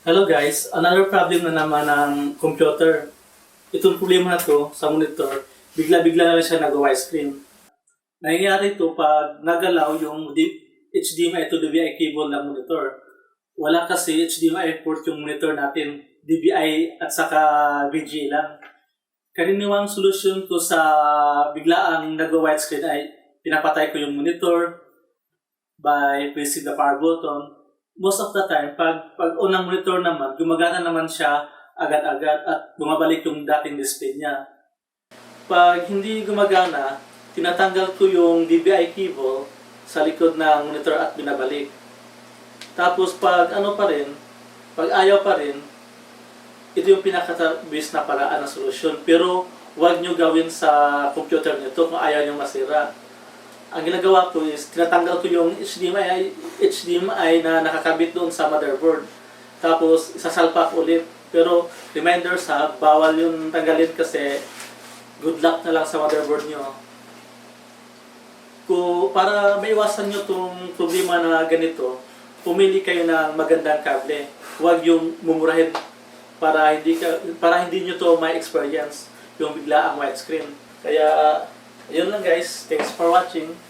Hello guys, another problem na naman ng computer. Itong problema na to sa monitor, bigla-bigla na lang siya nag-widescreen. Nangyayari ito pag nagalaw yung HDMI to DVI cable ng monitor. Wala kasi HDMI port yung monitor natin, DVI at saka VGA lang. Karaniwang solution ko sa biglaang nag-widescreen ay pinapatay ko yung monitor by pressing the power button most of the time, pag, pag unang monitor naman, gumagana naman siya agad-agad at bumabalik yung dating display niya. Pag hindi gumagana, tinatanggal ko yung DVI cable sa likod ng monitor at binabalik. Tapos pag ano pa rin, pag ayaw pa rin, ito yung pinakatabis na paraan ng solusyon. Pero huwag nyo gawin sa computer nyo to kung ayaw nyo masira ang ginagawa ko is tinatanggal ko yung HDMI, HDMI na nakakabit doon sa motherboard. Tapos isasalpak ulit. Pero reminder sa bawal yung tanggalin kasi good luck na lang sa motherboard nyo. Kung para maiwasan nyo tong problema na ganito, pumili kayo ng magandang kable. Huwag yung mumurahin para hindi ka para hindi nyo to may experience yung bigla ang widescreen. Kaya yun lang guys. Thanks for watching.